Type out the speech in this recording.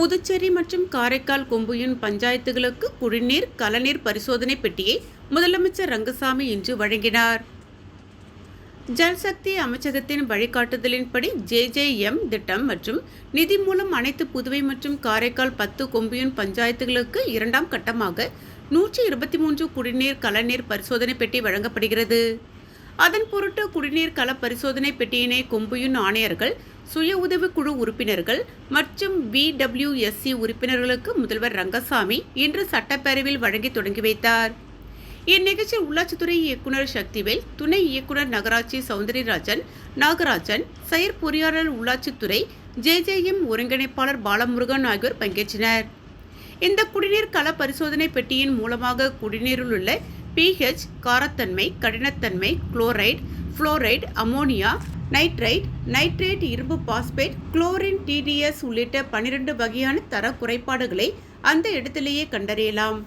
புதுச்சேரி மற்றும் காரைக்கால் கொம்புயூன் பஞ்சாயத்துகளுக்கு குடிநீர் கலநீர் பரிசோதனை பெட்டியை முதலமைச்சர் ரங்கசாமி இன்று வழங்கினார். ஜல்சக்தி அமைச்சகத்தின் வழிகாட்டுதலின்படி ஜேஜேஎம் திட்டம் மற்றும் நிதி மூலம் அனைத்து புதுவை மற்றும் காரைக்கால் பத்து கொம்பியூன் பஞ்சாயத்துகளுக்கு இரண்டாம் கட்டமாக நூற்றி இருபத்தி மூன்று குடிநீர் கலநீர் பரிசோதனை பெட்டி வழங்கப்படுகிறது. அதன் பொருட்டு குடிநீர் கள பரிசோதனை பெட்டியினை கொம்புயின் ஆணையர்கள் சுய உதவிக் குழு உறுப்பினர்கள் மற்றும் பிடபிள்யூஎஸ்சி உறுப்பினர்களுக்கு முதல்வர் ரங்கசாமி இன்று சட்டப்பேரவையில் வழங்கி தொடங்கி வைத்தார். இந்நிகழ்ச்சியில் உள்ளாட்சித்துறை இயக்குனர் சக்திவேல் துணை இயக்குனர் நகராட்சி சௌந்தரிராஜன் நாகராஜன் செயற் பொறியாளர் உள்ளாட்சித்துறை ஜேஜேஎம் ஒருங்கிணைப்பாளர் பாலமுருகன் ஆகியோர் பங்கேற்றனர். இந்த குடிநீர் கள பரிசோதனை பெட்டியின் மூலமாக குடிநீரில் உள்ள பிஹெச் காரத்தன்மை கடினத்தன்மை chloride fluoride ammonia nitrite nitrate இரும்பு பாஸ்பேட் குளோரின் டிடிஎஸ் உள்ளிட்ட பனிரெண்டு வகையான தர குறைபாடுகளை அந்த இடத்திலேயே கண்டறியலாம்.